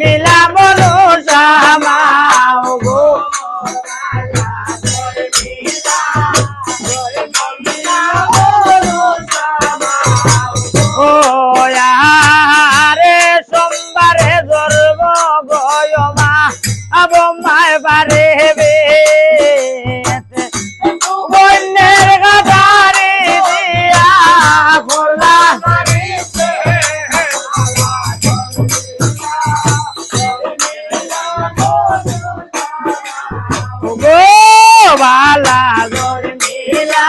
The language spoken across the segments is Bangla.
মিলা গো বালা গরমিলা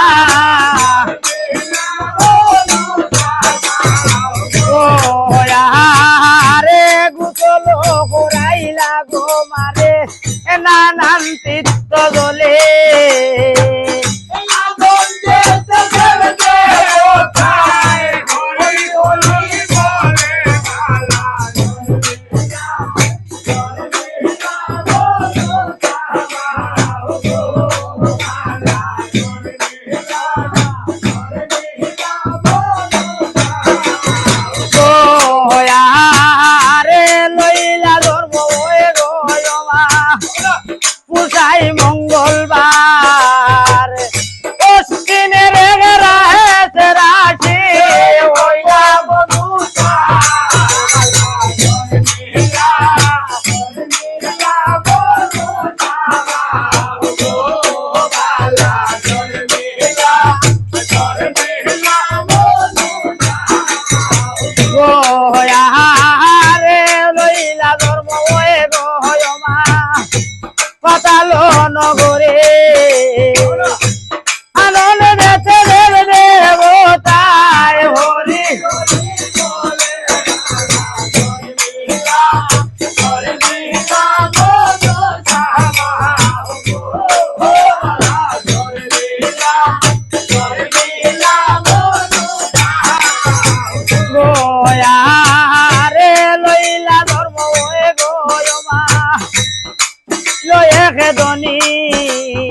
রে গুসল করাইলা গো মারে। নানান চিত্ত জলে লয়ে খেদনি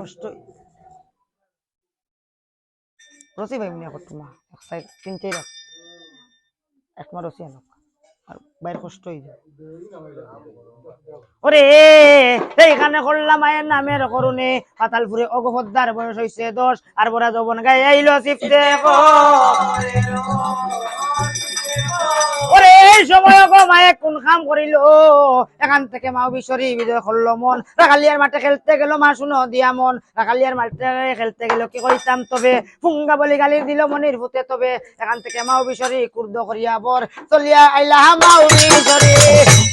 কষ্ট রসি ভাই মনে করতো মা। এক সাইড তিন চাই রাখ একমা রসি আনক, আর বাইর কষ্ট হয়ে যায়। ওরে, এইখানে করলাম মায়ের নামের করুনে পাতালপুরে অগভদ্দার বয়স হইছে দশ, আর বড়া যৌবন গাই আইলো চিপতে ওরে, এই সময় মায়ে কোন কাম করিল? এখান থেকে মা বিশ্বরী বিজয় করল মন। রাখালিয়ার মাঠে খেলতে গেল, মা শুনো দিয়া মন। রাখালিয়ার মাঠে খেলতে গেল, কি কইতাম তবে? ফুঙ্গা বলি গালি দিল মনির ভূতে তবে। এখান থেকে মা বিশ্বরী কুর্দ করিয়া বর। চলিয়া আইলা মা বিশ্বরী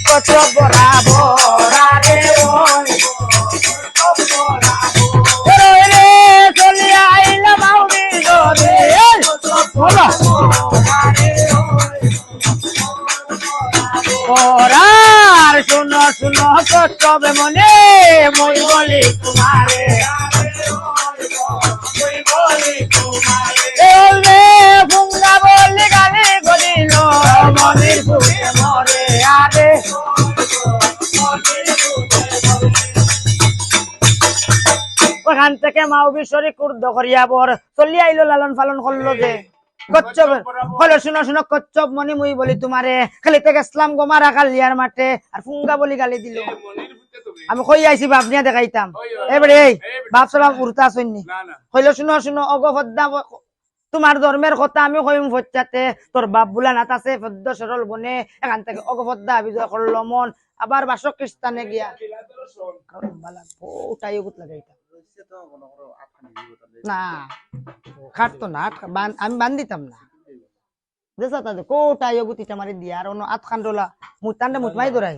কত বরাবর আরে মই বলি তোমারে। ফুঙ্গা বলি গালি আরে। ওখান থেকে মাও বিশ্বরী কুর্দ করিয়া বর চলি আইলো, লালন পালন করল যে। কচ্ছপ, হলো শুনো শুনো, কচ্ছপ মনি মুই বলি তোমারে। খেলিতে গেছলাম গোমারা কালিয়ার মাঠে, আর ফুঙ্গা বলি গালি দিল। আমি কই আইছি বাপনিয়া দেখাইতাম। ওই, ওই, এবারে এই বাপ সবাব উড়তা শুননি না না। হইল শুনো শুনো অগফদ্দা তোমার ধর্মের কথা আমি কইম ফচ্চাতে তোর বাপ বুলা নাত আছে ফদ্দ সরল বনে এখান থেকে অগফদ্দা বিজয় করল মন আবার বাসক খ্রিস্টানে গিয়া। ওটাই উগুত লাগাইতাম না খাটতো না আমি বান দিতাম না। দেশা তাদের কোটা ইয়গুতিটা মারি দিয়া আর অন্য আত খান ডোলা মুতান্ডে মুতমাই দরাই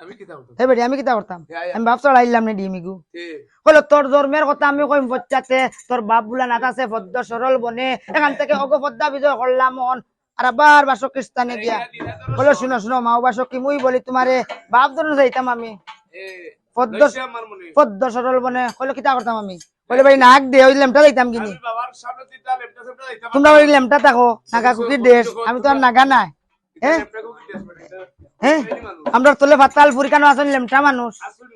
আমি কিতা করতাম। আমি বাপ চড়াইলাম নে ডিমিগু হলো তোর ধর্মের কথা আমি কইম ফচ্চাতে তোর বাপ বুলা নাত আছে পদ্ম সরল বনে এখান থেকে অগ পদ্মা বিজয় করলাম আর আবার বাসো খ্রিস্টানে গিয়া হলো শুনো শুনো মাও বাসো কি মুই বলি তোমারে বাপ ধরুন যাইতাম আমি। পদ্ম সরল বনে হলো কিতা করতাম আমি? বলে ভাই নাক দে ওই লেমটা যাইতাম কিনি। তোমরা ওই লেমটা থাকো নাগা কুকির দেশ আমি তো আর নাগা নাই। হ্যাঁ হ্যাঁ? আমরা তোলে ভাতাল পুরি কেন আছেন লেমটা মানুষ। আসুন